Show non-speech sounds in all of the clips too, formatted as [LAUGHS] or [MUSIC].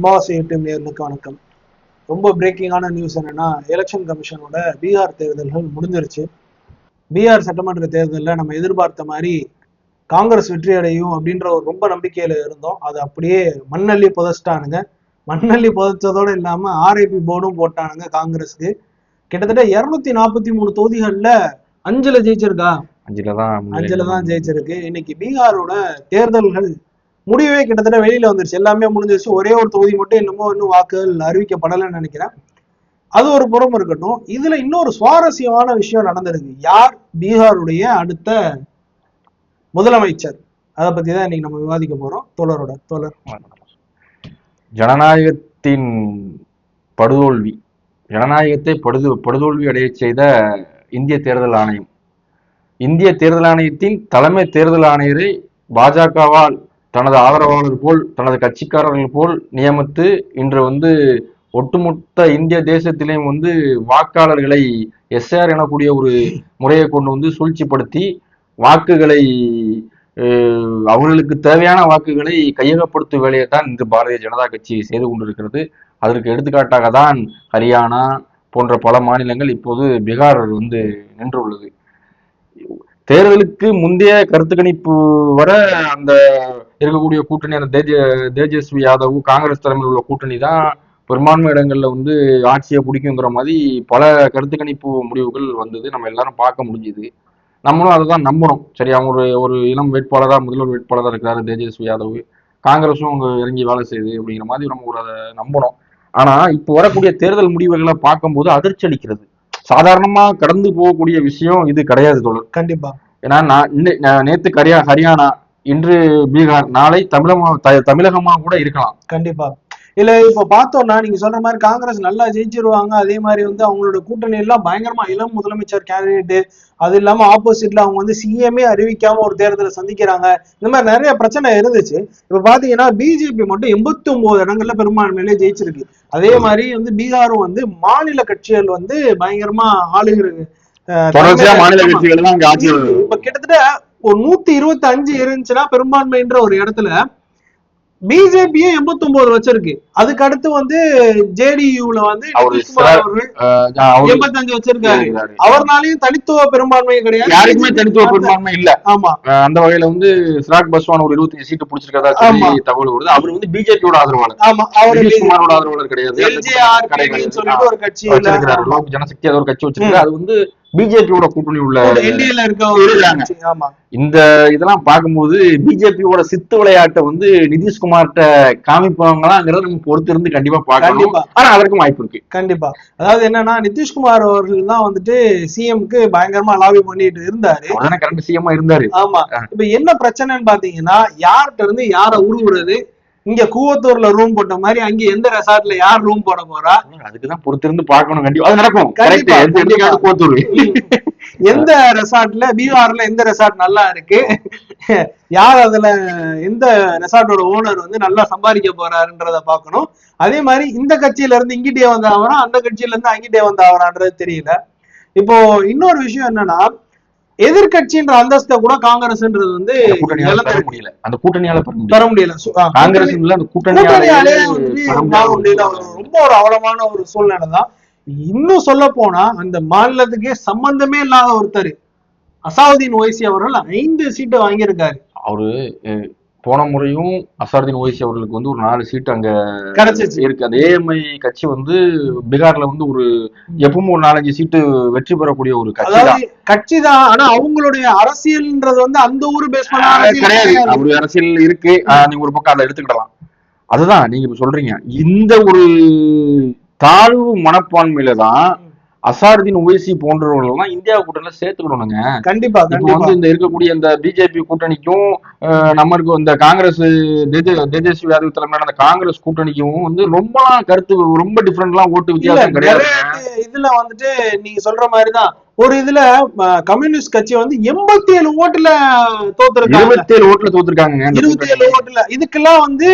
அமாவாசை யூடியூப் நேர்களுக்கு வணக்கம். ரொம்ப பிரேக்கிங்கான நியூஸ் என்னன்னா எலெக்ஷன் கமிஷனோட பீகார் தேர்தல்கள் முடிஞ்சிருச்சு. பீகார் சட்டமன்ற தேர்தலில் நம்ம எதிர்பார்த்த மாதிரி காங்கிரஸ் வெற்றி அடையும் அப்படின்ற ஒரு ரொம்ப நம்பிக்கையில இருந்தோம். அது அப்படியே மண்ணள்ளி புதைச்சிட்டானுங்க. மண்ணள்ளி புதைச்சதோடு இல்லாம ஆர்ஐபி போர்டும் போட்டானுங்க காங்கிரஸுக்கு. கிட்டத்தட்ட இருநூத்தி நாற்பத்தி மூணு தொகுதிகள்ல அஞ்சுல ஜெயிச்சிருக்கா? அஞ்சுல தான் அஞ்சுல தான் ஜெயிச்சிருக்கு. இன்னைக்கு பீகாரோட தேர்தல்கள் முடிவே கிட்டத்தட்ட வெளியில வந்துருச்சு. எல்லாமே முடிஞ்சிருச்சு. ஒரே ஒரு தொகுதி மட்டும் இன்னமும் இன்னும் வாக்குகள் அறிவிக்கப்படலைன்னு நினைக்கிறேன். அது ஒரு புறம் இருக்கட்டும். இதுல இன்னொரு சுவாரஸ்யமான விஷயம் நடந்திருக்கு. யார்? பீகாருடைய அடுத்த முதலமைச்சர். அதை பத்தி தான் இன்னைக்கு நம்ம விவாதிக்க போறோம். தோழரோட தோழர். ஜனநாயகத்தின் படுதோல்வி. ஜனநாயகத்தை படுது படுதோல்வி அடையச் செய்த இந்திய தேர்தல் ஆணையம். இந்திய தேர்தல் ஆணையத்தின் தலைமை தேர்தல் ஆணையரை பாஜகவால் தனது ஆதரவாளர் போல் தனது கட்சிக்காரர்கள் போல் நியமித்து இன்று வந்து ஒட்டுமொத்த இந்திய தேசத்திலேயும் வந்து வாக்காளர்களை எஸ்ஆர் எனக்கூடிய ஒரு முறையை கொண்டு வந்து சூழ்ச்சிப்படுத்தி வாக்குகளை அவர்களுக்கு தேவையான வாக்குகளை கையகப்படுத்தும் வேலையை தான் இன்று பாரதிய ஜனதா கட்சி செய்து கொண்டிருக்கிறது. அதற்கு எடுத்துக்காட்டாக தான் ஹரியானா போன்ற பல மாநிலங்கள் இப்போது பீகார் வந்து நின்றுள்ளது. தேர்தலுக்கு முந்தைய கருத்து கணிப்பு வர அந்த இருக்கக்கூடிய கூட்டணி அந்த தேஜ தேஜஸ்வி யாதவ் காங்கிரஸ் தலைமையில் உள்ள கூட்டணி தான் பெரும்பான்மை இடங்கள்ல வந்து ஆட்சியை பிடிக்குங்கிற மாதிரி பல கருத்து கணிப்பு முடிவுகள் வந்தது. நம்ம எல்லாரும் பார்க்க முடிஞ்சுது. நம்மளும் அதை தான் நம்பணும் சரி அவங்க ஒரு ஒரு இளம் வேட்பாளரா முதல்வர் வேட்பாளராக இருக்கிறாரு தேஜஸ்வி யாதவ். காங்கிரஸும் அங்க இறங்கி வேலை செய்யுது அப்படிங்கிற மாதிரி நம்ம ஒரு அதை நம்பணும் ஆனா இப்போ வரக்கூடிய தேர்தல் முடிவுகளை பார்க்கும்போது அதிர்ச்சி அளிக்கிறது. சாதாரணமா கடந்து போகக்கூடிய விஷயம் இது கிடையாது தோழர். கண்டிப்பா. ஏன்னா நான் நேத்து கரியா ஹரியானா இன்று பீகார் நாளை தமிழகமா த- தமிழகமா கூட இருக்கலாம். கண்டிப்பா. இல்ல இப்ப பார்த்தோம்னா நீங்க சொல்ற மாதிரி காங்கிரஸ் நல்லா ஜெயிச்சிருவாங்க அதே மாதிரி வந்து அவங்களோட கூட்டணி எல்லாம் பயங்கரமா இளம் முதலமைச்சர் கேண்டிடேட் அது இல்லாம ஆப்போசிட்ல அவங்க வந்து சிஎம்ஏ அறிவிக்காம ஒரு தேர்தலை சந்திக்கிறாங்க. இந்த மாதிரி நிறைய பிரச்சனை இருந்துச்சு. இப்ப பாத்தீங்கன்னா பிஜேபி மட்டும் எண்பத்தி ஒன்பது இடங்கள்ல பெரும்பான்மையிலே ஜெயிச்சிருக்கு. அதே மாதிரி வந்து பீகாரும் வந்து மாநில கட்சிகள் வந்து பயங்கரமா ஆளுகிறது இப்ப கிட்டத்தட்ட ஒரு நூத்தி இருபத்தி அஞ்சு இருந்துச்சுன்னா பெரும்பான்மைன்ற ஒரு இடத்துல பிஜேபியே எண்பத்தி ஒன்பது வச்சிருக்கு. அதுக்கு அடுத்து வந்து ஜேடியூல வந்து அவரு எண்பத்தஞ்சு வச்சிருக்காரு. அவர்னாலையும் தனித்துவ பெரும்பான்மை கிடையாது. யாருக்குமே தனித்துவ பெரும்பான்மை இல்ல. ஆமா. அந்த வகையில வந்து சிராக் பஸ்வான் ஒரு இருபத்தஞ்சு சீட்டு பிடிச்சிருக்கதா. சொல்லி தகவல் வருது. அவர் வந்து பிஜேபியோட ஆதரவாளர். ஆமா அவரு நிதிஷ்குமாரோட ஆதரவாளர் கிடையாது. ஒரு வச்சிருக்கிறாரு. லோக் ஜனசக்தி அது ஒரு கட்சி வச்சிருக்காரு அது வந்து பிஜேபியோட கூட்டணி உள்ள ஒரு இருக்காங்க. இந்த இதெல்லாம் பார்க்கும்போது பிஜேபியோட சித்து விளையாட்டை வந்து நிதிஷ்குமார்ட்ட காமிப்பாங்களாங்கிறத நம்ம பொறுத்து இருந்து கண்டிப்பா பார்க்கணும். கண்டிப்பா. ஆனா அதற்கும் வாய்ப்பு இருக்கு. கண்டிப்பா. அதாவது என்னன்னா நிதிஷ்குமார் அவர்கள் தான் வந்துட்டு சிஎம்க்கு பயங்கரமா லாபி பண்ணிட்டு இருந்தாரு. கரண்ட் சிஎம்மா இருந்தாரு. ஆமா. இப்ப என்ன பிரச்சனைன்னு பாத்தீங்கன்னா யார்கிட்ட இருந்து யார உருவுறது இங்க கூவத்தூர்ல ரூம் போட்ட மாதிரி அங்க எந்த ரெசார்ட்ல யார் ரூம் போட போறா? அதுக்குதான் பொறுத்து இருந்து பார்க்கணும் கண்டிப்பா. அது நடக்கும். கோத்தூர் எந்த ரெசார்ட்ல [LAUGHS] பீகார்ல எந்த ரெசார்ட் நல்லா இருக்கு? [LAUGHS] யார் அதுல எந்த ரெசார்ட்டோட ஓனர் வந்து நல்லா சம்பாதிக்க போறாருன்றத பார்க்கணும். அதே மாதிரி இந்த கட்சியில இருந்து இங்கிட்டே வந்த அவரா அந்த கட்சியில இருந்து அங்கிட்டே வந்த அவரான்றது தெரியல. இப்போ இன்னொரு விஷயம் என்னன்னா எதிர்கட்சின்ற அந்தஸ்தை கூட காங்கிரஸ்ன்றது வந்து கூட்டணியால பெற முடியல. அந்த கூட்டணியால பெற முடியல. காங்கிரஸ் அந்த கூட்டணியாலே ரொம்ப ஒரு அவலமான ஒரு சூழ்நிலை தான். இன்னும் சொல்ல போனா அந்த மாநிலத்துக்கே சம்பந்தமே இல்லாத ஒருத்தர் அசாவுதீன் ஓய்சி அவர்கள் ஐந்து சீட்டை வாங்கியிருக்காரு. அவரு போன முறையும் அசாருதீன் ஓய்சி அவர்களுக்கு வந்து ஒரு நாலு சீட் அங்க கிடைச்சிச்சு. இருக்கு. அந்த ஏஎம்ஐ கட்சி வந்து பீகார்ல வந்து ஒரு எப்பவும் ஒரு நாலஞ்சு சீட்டு வெற்றி பெறக்கூடிய ஒரு கட்சி தான். கட்சி தான் ஆனா அவங்களுடைய அரசியல்ன்றது வந்து அந்த ஊரு பேஸ் கிடையாது. அப்படி அரசியல் இருக்கு. நீங்க ஒரு பக்கம் அதை எடுத்துக்கிடலாம். அதுதான் நீங்க இப்ப சொல்றீங்க. இந்த ஒரு தாழ்வு மனப்பான்மையில தான் அசாருதீன் ஓவைசி போன்றவர்கள் எல்லாம் இந்தியா கூட்டணியில சேர்த்துக்கணுங்க. கண்டிப்பா இப்போ வந்து இந்த இருக்கக்கூடிய இந்த பிஜேபி கூட்டணிக்கும் நம்ம இருக்க இந்த காங்கிரஸ் தேஜ- தேஜஸ்வி யாதவ் தலைமையிலான அந்த காங்கிரஸ் கூட்டணிக்கும் வந்து ரொம்பலாம் கருத்து ரொம்ப டிஃபரெண்ட்லாம் ஓட்டு இல்ல வித்தியாசம் கிடையாது இதுல வந்துட்டு நீங்க சொல்ற மாதிரிதான். ஒரு இதுல கம்யூனிஸ்ட் கட்சி வந்து எண்பத்தி ஏழு ஓட்டுல தோத்துருக்காங்க. இருபத்தி ஏழு ஓட்டுல தோத்துருக்காங்க இருபத்தி. ஏழு ஓட்டுல. இதுக்கெல்லாம் வந்து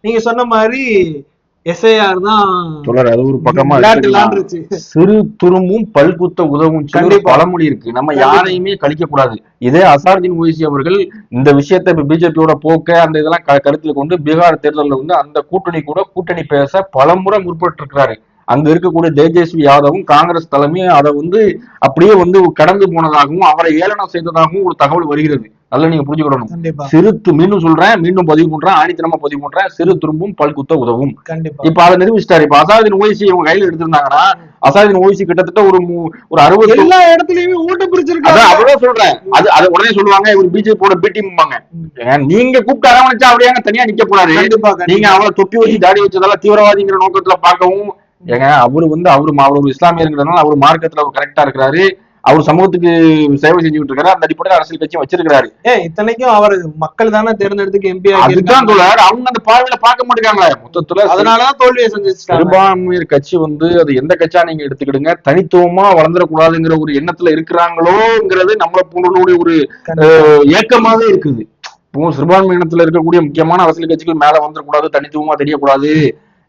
நீங்க சொன்ன மாதிரி எஸ்ஐஆர் தான் தொடர் அது ஒரு பக்கமா சிறு துரும்பும் பல்குத்த உதவும். பழமொழி இருக்கு. நம்ம. யாரையுமே கழிக்க கூடாது இதே அசார்தீன் ஓய்சி அவர்கள் இந்த விஷயத்தை இப்ப பிஜேபியோட போக்க அந்த இதெல்லாம் கருத்துல கொண்டு பீகார் தேர்தலில் வந்து அந்த கூட்டணி கூட கூட்டணி பேச பலமுறை முற்பட்டு இருக்கிறாரு அங்க இருக்கக்கூடிய தேஜஸ்வி யாதவும் காங்கிரஸ் தலைமையும் அதை வந்து அப்படியே வந்து கடந்து போனதாகவும் அவரை ஏளனம் செய்ததாகவும் ஒரு தகவல் வருகிறது. நல்லா நீங்க புரிஞ்சுக்கிடணும் கண்டிப்பா. சிறு மீண்டும் சொல்றேன் மீண்டும் பதிவு பண்றேன் ஆணித்தனமா பதிவு பண்றேன் சிறு துரும்பும் பல்குத்த உதவும். இப்ப அதை நிரூபிச்சிட்டாரு. இப்ப அசாதின் ஓய்சி இவங்க கையில எடுத்திருந்தாங்கன்னா அசாதின் ஓய்சி கிட்டத்தட்ட ஒரு ஒரு அறுபது எல்லா இடத்துலயுமே ஓட்டு பிரிச்சிருக்காங்க. அப்படிதான் சொல்றேன். அது அது உடனே சொல்லுவாங்க இவர் பிஜேபியோட பிடிம்பாங்க நீங்க கூப்பிட்டு அரவணைச்சா அப்படியாங்க தனியா நிக்க போறாரு. கண்டிப்பா நீங்க அவளை தொப்பி வச்சு தாடி வச்சதெல்லாம் தீவிரவாதிங்கிற நோக்கத்துல பார்க்கவும் ஏங்க அவரு வந்து அவரு அவர் இஸ்லாமியருங்கிறதுனால அவர் மார்க்கத்துல அவர் கரெக்டா இருக்கிறாரு. அவர் சமூகத்துக்கு சேவை செஞ்சுட்டு இருக்காரு அந்த அடிப்படையில் அரசியல் கட்சி வச்சிருக்காரு இத்தனைக்கும் அவர் மக்கள் தானே தேர்ந்தெடுத்துக்கு எம்பி அதுதான் தோழர். அவங்க அந்த பார்வையில பார்க்க மாட்டேங்காங்க மொத்தத்துல அதனாலதான் தோல்வியை சந்திச்சிட்டாங்க. சிறுபான்மையர் கட்சி வந்து அது எந்த கட்சியா நீங்க எடுத்துக்கிடுங்க தனித்துவமா வளர்ந்துடக்கூடாதுங்கிற ஒரு எண்ணத்துல இருக்கிறாங்களோங்கிறது நம்மள போன்றவர்களுடைய ஒரு ஏக்கமாவே இருக்குது. இப்போ சிறுபான்மை இனத்துல இருக்கக்கூடிய முக்கியமான அரசியல் கட்சிகள் மேல வந்துடக்கூடாது தனித்துவமா தெரியக்கூடாது.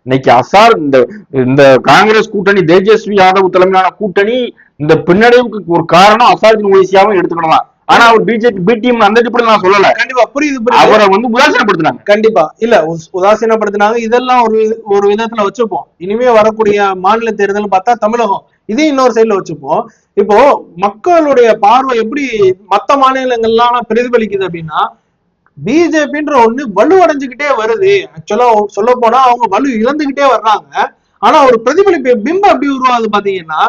இன்னைக்கு அசார் இந்த இந்த காங்கிரஸ் கூட்டணி தேஜஸ்வி யாதவ் தலைமையிலான கூட்டணி இந்த பின்னடைவுக்கு ஒரு காரணம் அசாரின் ஓய்சியாவும் எடுத்துக்கிடலாம். ஆனா அவர் பிஜேபி பி டீம் அந்த அடிப்படையில் நான் சொல்லல. கண்டிப்பா புரியுது அவரை வந்து உதாசீனப்படுத்தினாங்க. கண்டிப்பா. இல்ல உதாசீனப்படுத்தினாங்க. இதெல்லாம் ஒரு ஒரு விதத்துல வச்சுப்போம். இனிமே வரக்கூடிய மாநில தேர்தல் பார்த்தா தமிழகம். இதையும் இன்னொரு சைடுல வச்சுப்போம். இப்போ மக்களுடைய பார்வை எப்படி மத்த மாநிலங்கள்லாம் பிரதிபலிக்குது அப்படின்னா பிஜேபின்ற ஒண்ணு வலுவடைஞ்சுக்கிட்டே வருது. ஆக்சுவலா சொல்ல போனா அவங்க வலு இழந்துகிட்டே வர்றாங்க. ஆனா ஒரு பிரதிபலிப்பு பிம்பம் எப்படி உருவாகுது பாத்தீங்கன்னா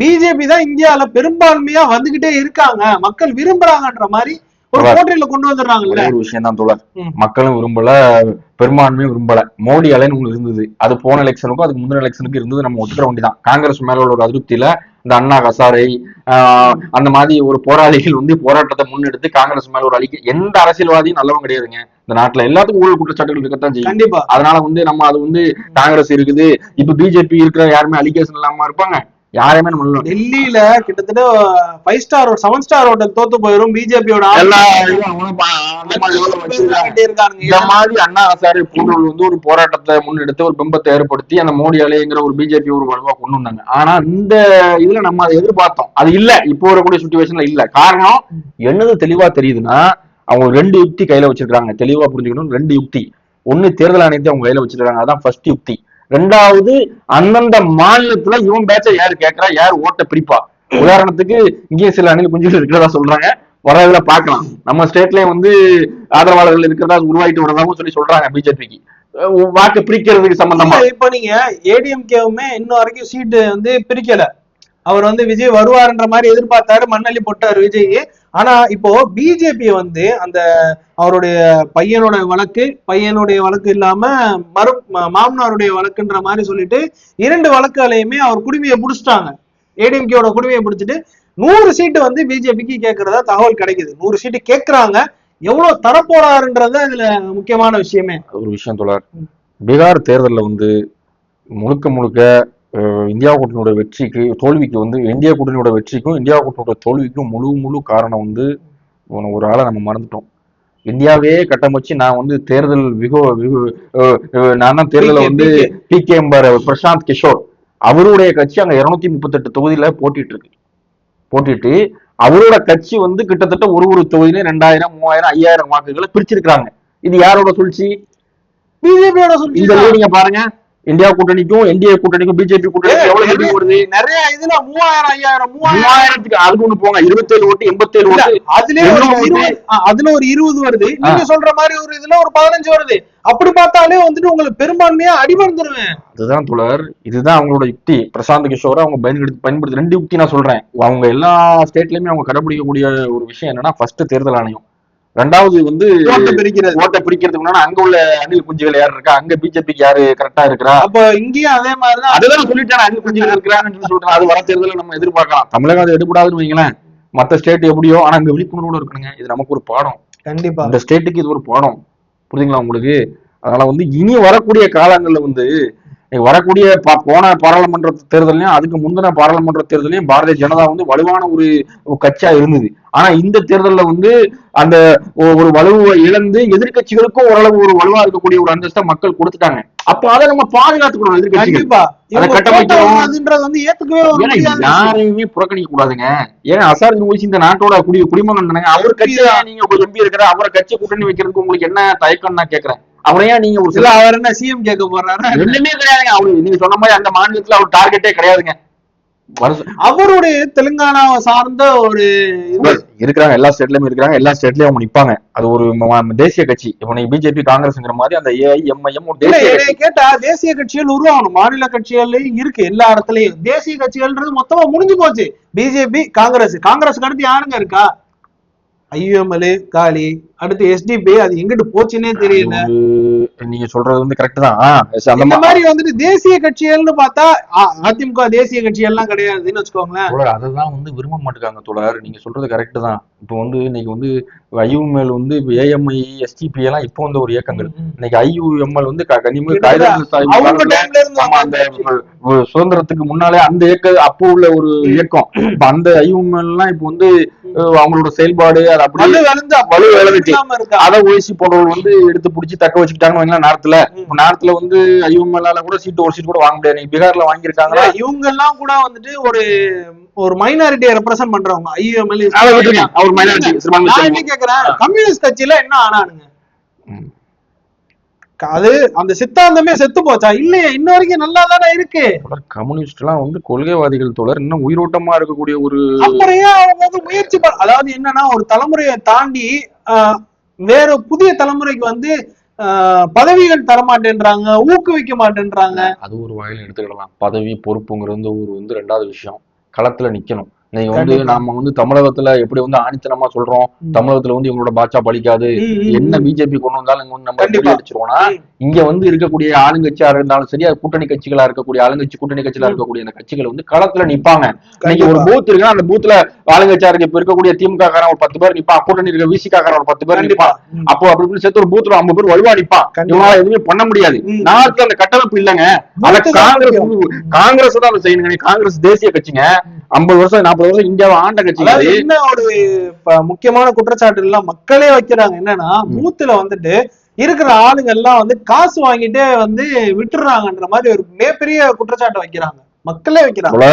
பிஜேபி தான் இந்தியால பெரும்பான்மையா வந்துகிட்டே இருக்காங்க. மக்கள் விரும்புறாங்கன்ற மாதிரி ஒரு. போட்டியில கொண்டு வந்துடுறாங்கல்ல. ஒரே விஷயம் தான் தோழர். மக்களும் விரும்பல பெரும்பான்மையும் விரும்பல. மோடி அலைன்னு ஒண்ணு இருந்தது. அது போன எலெக்ஷனுக்கும் அதுக்கு முந்தின எலெக்ஷனுக்கு இருந்தது. நம்ம ஒத்துக்கிற வேண்டியதான் காங்கிரஸ் மேல உள்ள ஒரு அதிருப்தியில இந்த அண்ணா ஹசாரை ஆஹ், அந்த மாதிரி ஒரு போராளிகள் வந்து போராட்டத்தை முன்னெடுத்து காங்கிரஸ் மேல ஒரு அழிக்க எந்த அரசியல்வாதியும் நல்லவங்க கிடையாதுங்க. இந்த நாட்டுல எல்லாத்துக்கும் ஊழல் குற்றச்சாட்டுகள் இருக்கத்தான் செய்யும். கண்டிப்பா. அதனால வந்து நம்ம அது வந்து காங்கிரஸ் இருக்குது. இப்ப பிஜேபி இருக்கிற யாருமே அலிகேஷன் இல்லாம இருப்பாங்க. யாரையுமே நம்ம டெல்லியில கிட்டத்தட்ட five star seven star hotel தோத்து போயிரும் பிஜேபியோட இந்த மாதிரி அண்ணா ஹசாரே போன்றவர்கள் வந்து ஒரு போராட்டத்தை முன்னெடுத்து ஒரு பிம்பத்தை ஏற்படுத்தி அந்த மோடி அலைங்கிற ஒரு பிஜேபி ஒரு வலுவா கொண்டு வந்தாங்க. ஆனா இந்த இதுல நம்ம அதை எதிர்பார்த்தோம். அது இல்ல. இப்போ வரக்கூடிய சுச்சுவேஷன்ல இல்ல. காரணம் என்னது தெளிவா தெரியுதுன்னா அவங்க ரெண்டு யுக்தி கையில வச்சிருக்காங்க தெளிவா புரிஞ்சுக்கணும். ரெண்டு யுக்தி. ஒண்ணு தேர்தல் ஆணையத்தை அவங்க கையில வச்சிருக்காங்க அதான் ஃபர்ஸ்ட் யுக்தி. ரெண்டாவது அந்தந்த மாநிலத்துல இவன் பேச்ச யாரு கேட்கறா யார் ஓட்ட பிரிப்பா உதாரணத்துக்கு இங்கேயும் சில அணில் குஞ்சுகள் இருக்கிறதா சொல்றாங்க. வரதுல பாக்கலாம் நம்ம ஸ்டேட்லயும் வந்து ஆதரவாளர்கள் இருக்கிறதா உருவாயிட்டு வரதாகவும் சொல்லி சொல்றாங்க பிஜேபிக்கு. வாக்கு பிரிக்கிறதுக்கு சம்பந்தமா. இப்ப நீங்க ஏடிஎம்கேவுமே இன்னும் வரைக்கும் சீட்டு வந்து பிரிக்கல. அவர் வந்து விஜய் வருவாருன்ற மாதிரி எதிர்பார்த்தாரு மண்ணள்ளி போட்டாரு விஜய் ஆனா இப்போ பிஜேபி வந்து அந்த அவருடைய பையனோட வழக்கு பையனுடைய வழக்கு இல்லாம மறு மாமனாருடைய வழக்குன்ற மாதிரி சொல்லிட்டு இரண்டு வழக்குகளையுமே அவர் குடுமையை பிடிச்சிட்டாங்க. ஏடிஎம்கேயோட குடுமையை பிடிச்சிட்டு நூறு சீட்டு வந்து பிஜேபிக்கு கேட்கறதா தகவல் கிடைக்குது. நூறு சீட்டு கேட்கறாங்க. எவ்வளவு தரப்போறாருன்றது இதுல முக்கியமான விஷயமே. ஒரு விஷயம் தொடர் பீகார் தேர்தலில் வந்து முழுக்க முழுக்க இந்தியா கூட்டணியோட வெற்றிக்கு தோல்விக்கு வந்து இந்தியா கூட்டணியோட வெற்றிக்கும் இந்தியா கூட்டணியோட தோல்விக்கும் முழு முழு காரணம் வந்து ஒரு- ஆளை நம்ம மறந்துட்டோம். இந்தியாவே கட்டமைச்சு நான் வந்து தேர்தல் விகோ நான் தான் தேர்தல வந்து பி கே பிரசாந்த் கிஷோர். அவருடைய கட்சி அங்க இருநூத்தி முப்பத்தெட்டு தொகுதியில போட்டிட்டு இருக்கு போட்டிட்டு அவரோட கட்சி வந்து கிட்டத்தட்ட ஒரு ஒரு தொகுதியிலும் ரெண்டாயிரம் மூவாயிரம் ஐயாயிரம் வாக்குகளை பிரிச்சிருக்காங்க இது யாரோட சூழ்ச்சி? பிஜேபியோட நீங்க பாருங்க. இந்தியா கூட்டணிக்கும் என்டிஏ கூட்டணிக்கும் பிஜேபி கூட்டணிக்கும் எவ்வளவு சீட்டு வருது நிறைய இதுல மூவாயிரம் ஐயாயிரம் மூவாயிரத்துக்கு அதுக்கு ஒண்ணு போங்க. இருபத்தேழு ஓட்டு எண்பத்தேழு ஓட்டு. ஆ, அதுல ஒரு இருபது வருது. நீங்க சொல்ற மாதிரி ஒரு இதுல ஒரு பதினஞ்சு வருது. அப்படி பார்த்தாலே வந்துட்டு உங்களுக்கு பெரும்பான்மையா அடிபடுத்துருவேன் அதுதான் தொடர் இதுதான் அவங்களோட யுக்தி. பிரசாந்த் கிஷோரை அவங்க பயன்படுத்தி பயன்படுத்தி ரெண்டு யுக்தி நான் சொல்றேன். அவங்க எல்லா ஸ்டேட்லயுமே அவங்க கடைபிடிக்கக்கூடிய ஒரு விஷயம் என்னன்னா ஃபர்ஸ்ட் தேர்தல் ஆணையம். ரெண்டாவது வந்து ஓட்டு பிரிக்கிறது. ஓட்டை பிரிக்கிறதுக்கு முன்னாடி அங்க உள்ள அணில் குஞ்சுகள் யார் இருக்கா? அங்க பிஜேபிக்கு யாரு கரெக்டா இருக்கிறா அப்ப இங்கேயும் அதே மாதிரிதான். அதுதான் சொல்லிட்டேன் அணில் குஞ்சுகள் இருக்கிறாங்கன்னு சொல்லி சொல்றேன் அது வர தேர்தலில் நம்ம எதிர்பார்க்கலாம். தமிழகம் அதை எடுக்கூடாதுன்னு வைங்களேன். மத்த ஸ்டேட் எப்படியோ ஆனா அங்க விழிப்புணர்வோட இருக்கணுங்க. இது நமக்கு ஒரு பாடம். கண்டிப்பா. இந்த ஸ்டேட்டுக்கு இது ஒரு பாடம். புரியுதுங்களா உங்களுக்கு? அதனால வந்து இனி வரக்கூடிய காலங்கள்ல வந்து வரக்கூடிய போன பாராளுமன்ற தேர்தலையும் அதுக்கு முந்தின பாராளுமன்ற தேர்தலையும் பாரதிய ஜனதா வந்து வலுவான ஒரு கட்சியா இருந்தது. ஆனா இந்த தேர்தல்ல வந்து அந்த ஒரு வலுவை இழந்து எதிர்க்கட்சிகளுக்கும் ஓரளவு ஒரு வலுவா இருக்கக்கூடிய ஒரு அந்தஸ்தை மக்கள் கொடுத்துட்டாங்க. அப்ப அதை நம்ம பாதுகாத்துக்கணும் முடியாது. யாரையுமே புறக்கணிக்க கூடாதுங்க ஏன்னா அசார் ஓய்சி இந்த நாட்டோட குடி குடிமகன் தானங்க. அவர் கட்சியில நீங்க ஒரு எம்பி இருக்கிற அவரை கட்சி கூட்டணி வைக்கிறதுக்கு உங்களுக்கு என்ன தயக்கம் நான் கேக்குறேன். அவரை ஏன் நீங்க ஒரு சில அவர் என்ன சிஎம் கேட்க போறாரு? ஒண்ணுமே கிடையாதுங்க. அவரு நீங்க சொன்ன மாதிரி அந்த மாநிலத்துல அவர் டார்கெட்டே கிடையாதுங்க. அவருடைய தெலுங்கானாவை சார்ந்த ஒரு இருக்கிறாங்க எல்லா ஸ்டேட்லயும் இருக்கிறாங்க எல்லா ஸ்டேட்லயும் அவங்க நிப்பாங்க. அது ஒரு தேசிய கட்சி. நீங்க பிஜேபி காங்கிரஸ்ங்கிற மாதிரி அந்த ஏஐஎம்ஐஎம் ஒரு தேசிய கேட்டா தேசிய கட்சிகள் உருவாகணும். மாநில கட்சிகள்லயும் இருக்கு எல்லா இடத்துலயும். தேசிய கட்சிகள்ன்றது மொத்தமா முடிஞ்சு போச்சு. பிஜேபி காங்கிரஸ். காங்கிரஸ்க்கு அடுத்து யாருங்க இருக்கா? ஐஎம்எல் காலி அடுத்து எஸ்டிபி அது எங்கிட்டு போச்சுன்னே தெரியல. நீங்க சொல்றது வந்து கரெக்ட் தான். அந்த மாதிரி வந்துட்டு தேசிய கட்சிகள்னு பார்த்தா அதிமுக தேசிய கட்சிகள்லாம் கிடையாதுன்னு வச்சுக்கோங்களேன். அததான் வந்து விரும்ப மாட்டுக்காங்க தோழர். நீங்க சொல்றது கரெக்ட் தான். இப்போ வந்து இன்னைக்கு வந்து ஐயூஎம்எல் வந்து ஏஎம்ஐ எஸ்டிபி எல்லாம் இப்போ வந்து ஒரு இயக்கங்கள். இன்னைக்கு ஐயூஎம்எல் வந்து க- கனிமொழி காகிதங்கள் தாய் அவங்க காலத்துல டைம்ல இருந்து ஆமா, அந்த வ- வ- சுதந்திரத்துக்கு முன்னாலே அந்த இயக்க அப்போ உள்ள ஒரு இயக்கம். இப்ப அந்த ஐயூஎம்எல் எல்லாம் இப்போ வந்து அவங்களோட செயல்பாடு அது அப்படியே வலு வளர்ந்து அதை ஓய்சி போன்றவர்கள் வந்து எடுத்து பிடிச்சி தக்க வச்சுக்கிட்டாங்கன்னு இப்ப நார்த்ல வந்து ஐயூஎம்எல் கூட சீட் ஒரு சீட் கூட வாங்க முடியாது. பீகார்ல வாங்கியிருக்காங்களா? இவங்க எல்லாம் கூட வந்துட்டு ஒரு ஒரு மைனாரிட்டியை ரெப்ரசென்ட் பண்றவங்க விட்டுருங்க. அவர் மைனாரிட்டி நான் என்ன கேக்குறேன்? கம்யூனிஸ்ட் கட்சியில என்ன ஆனானுங்க? அது அந்த சித்தாந்தமே செத்து போச்சா? இல்லையே இன்ன வரைக்கும் நல்லா தானே இருக்கு. கம்யூனிஸ்ட் எல்லாம் வந்து கொள்கைவாதிகள் தொடர். இன்னும் உயிரோட்டமா இருக்கக்கூடிய ஒரு அப்புறம் அவங்க வந்து முயற்சி அதாவது என்னன்னா ஒரு தலைமுறையை தாண்டி வேற புதிய தலைமுறைக்கு வந்து ஆஹ், பதவிகள் தர மாட்டேன்றாங்க ஊக்குவிக்க மாட்டேன்றாங்க. அது ஒரு வகையில் எடுத்துக்கிடலாம். பதவி பொறுப்புங்கிறது வந்து ஒரு வந்து ரெண்டாவது விஷயம். களத்துல நிக்கணும். நீங்க வந்து. நாம வந்து தமிழகத்துல எப்படி வந்து ஆணித்தனமா சொல்றோம். தமிழகத்துல வந்து இவங்களோட ம், ம், என்ன. பிஜேபி கொண்டு வந்தாலும் இங்க வந்து நம்ம. அடிச்சிருவோம்னா. இங்க வந்து இருக்கக்கூடிய ஆளுங்கட்சியா இருந்தாலும் சரி கூட்டணி கட்சிகளா இருக்கக்கூடிய ஆளுங்கட்சி கூட்டணி கட்சிகளா. இருக்கக்கூடிய அந்த கட்சிகள் வந்து களத்துல நிப்பாங்க இன்னைக்கு ஒரு. பூத் இருக்குன்னா அந்த பூத்ல ஆளுங்கட்சியா இருக்கு இப்ப இருக்கக்கூடிய திமுக காரன் ஒரு பத்து பேர் நிப்பான் கூட்டணி இருக்க விசிகா காரன் ஒரு பத்து பேர் நிப்பான். அப்போ அப்படி சேர்த்து ஒரு பூத்ல ஐம்பது பேர் வலுவா நிப்பான். இவங்களால எதுவுமே பண்ண முடியாது. நாட்டுல அந்த கட்டமைப்பு இல்லைங்க அத காங்கிரஸ் காங்கிரஸ் தான் அதை செய்யணுங்க காங்கிரஸ் தேசிய கட்சிங்க ஐம்பது வருஷம் நாற்பது வருஷம் இந்தியாவை ஆண்ட கட்சி என்ன ஒரு முக்கியமான குற்றச்சாட்டு எல்லாம் மக்களே வைக்கிறாங்க என்னன்னா ம். பூத்துல வந்துட்டு இருக்கிற ஆளுங்க எல்லாம் வந்து காசு வாங்கிட்டே வந்து விட்டுறாங்கன்ற மாதிரி ஒரு மிகப்பெரிய குற்றச்சாட்டை வைக்கிறாங்க மக்களே வைக்கிறாங்க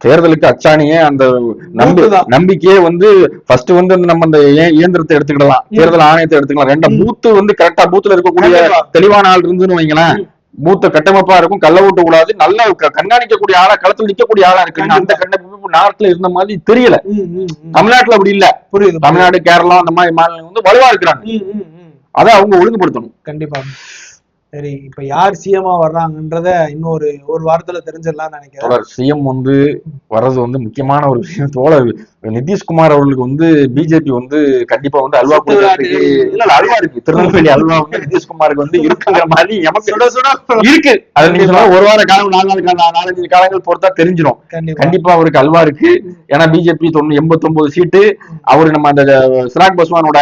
தேர்தலுக்கு அச்சாணியே அந்த நம்பி. நம்பிக்கையே வந்து ஃபர்ஸ்ட் வந்து நம்ம அந்த இய- இயந்திரத்தை எடுத்துக்கிடலாம். தேர்தல் ஆணையத்தை எடுத்துக்கலாம் ரெண்டா. பூத்து வந்து கரெக்டா பூத்துல இருக்கக்கூடிய. தெளிவான ஆள் இருந்துன்னு வைங்களேன் ம். பூத்த கட்டமைப்பா இருக்கும் கள்ள ஓட்ட கூடாது நல்ல கண்காணிக்கக்கூடிய ஆளா களத்துல நிக்கக்கூடிய ஆளா இருக்கு அந்த. கட்டமைப்பு நார்த்ல இருந்த மாதிரி தெரியல. தமிழ்நாட்டுல அப்படி இல்ல புரியுது தமிழ்நாடு கேரளா அந்த மாதிரி மாநிலம் வந்து வலுவா இருக்கிறாங்க. அதை அவங்க ஒழுங்குபடுத்தணும் கண்டிப்பா சரி இப்ப யார் சிஎம்மா வர்றாங்கன்றத இன்னொரு ஒரு வாரத்துல தெரிஞ்சிடலாம்னு நினைக்கிறேன். சிஎம் வந்து வர்றது வந்து முக்கியமான ஒரு விஷயம். தோழர் நிதிஷ்குமார் அவர்களுக்கு வந்து பிஜேபி வந்து கண்டிப்பா வந்து அல்வா கொடுக்கறதுக்கு. இல்ல அல்வா இருக்கு. திருநெல்வேலி அல்வா வந்து நிதிஷ்குமாருக்கு வந்து இருக்குங்கிற மாதிரி எமக்கு இருக்கு. அது நீங்க சொன்னா ஒரு வார காலம் நாலு நாள் காலம் நாலஞ்சு காலங்கள் பொறுத்தா தெரிஞ்சிடும் கண்டிப்பா. அவருக்கு அல்வா இருக்கு. ஏன்னா பிஜேபி தொண்ணூ எண்பத்தொன்பது சீட்டு. அவரு நம்ம அந்த சிராக் பஸ்வானோட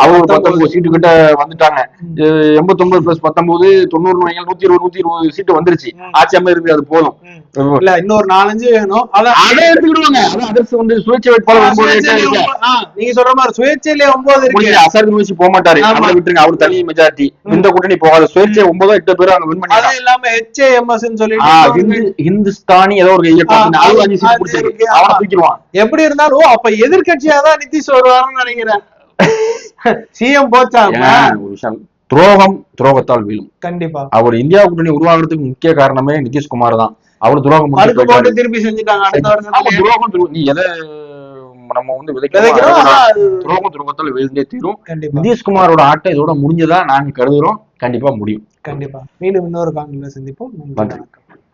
அவர் பத்தொன்பது. சீட்டு கிட்ட வந்துட்டாங்க. எண்பத்தொன்பது பிளஸ் பத்தொன்பது தொண்ணூறு வைங்க நூத்தி இருபது நூத்தி இருபது சீட்டு வந்துருச்சு. ம். ஆட்சி அமைதிருக்கு அது போதும். இல்ல இன்னொரு நாலஞ்சு வேணும். அதை எடுத்துக்கிடுவாங்க. அதான் அரசு வந்து சுயேட்சை வேட்பாளர் ஒன்பது இருக்கு? நீங்க சொல்ற மாதிரி சுயேட்சையிலே ஒன்பது இருக்கு. அசர் யூனிவர்சிட்டி போக மாட்டாரு. அவரை விட்டுருங்க. அவர் தனி மெஜாரிட்டி இந்த கூட்டணி போகாது. சுயேட்சை ஒன்பதோ எட்டு பேரும் அங்க வின் அது பண்ணிட்டாங்க இல்லாம ஹெச்ஏஎம்எஸ் ஹிந்து- ஹிந்துஸ்தானி ஏதோ ஒரு இயக்கம் நாலு அஞ்சு சீட் பிடிச்சிருக்கு. இருக்கு, அவனை. தூக்கிடுவான். எப்படி இருந்தாலும் அப்ப எதிர்கட்சியா தான் நிதிஷ் வருவாருன்னு நினைக்கிறேன். சிஎம் போச்சா ஏன் ஒரு விஷயம் துரோகம் துரோகத்தால் வீழும். கண்டிப்பா. அவர் இந்தியா கூட்டணி உருவாகிறதுக்கு முக்கிய காரணமே நிதிஷ்குமார் தான். அவர் துரோகம் திருப்பி செஞ்சுட்டாங்க துரோகம். நீ எதை நம்ம வந்து துரோகம் துரோகத்தால் விழுந்தே தீரும். நிதிஷ்குமாரோட ஆட்டம் இதோட முடிஞ்சதா நாங்க கருதுறோம். கண்டிப்பா முடியும். கண்டிப்பா. மீண்டும் இன்னொரு காணொலியில சந்திப்போம். நன்றி